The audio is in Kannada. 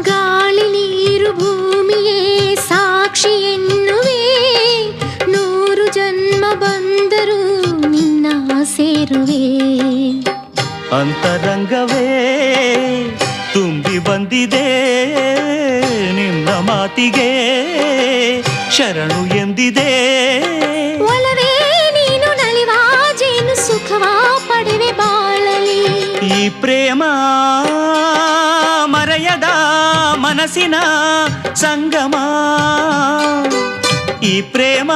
ಗಾಳಿ ನೀರು ಭೂಮಿಯೇ ಸಾಕ್ಷಿ ಎನ್ನುವೆ. ನೂರು ಜನ್ಮ ಬಂದರೂ ನಿನ್ನ ಸೇರುವೆ. ಅಂತರಂಗವೇ ತುಂಬಿ ಬಂದಿದೆ ನಿನ್ನ ಮಾತಿಗೆ. ಶರಣು ಎಂದಿದೆ. ಒಲವೇ ನೀನು ನಲಿವಾಜೇನು ಸುಖವಾ ಸುಖವ ಪಡೆವೆ ಬಾಳಲಿ. ಈ ಪ್ರೇಮ ಮರೆಯದ ಮನಸ್ಸಿನ ಸಂಗಮ ಈ ಪ್ರೇಮ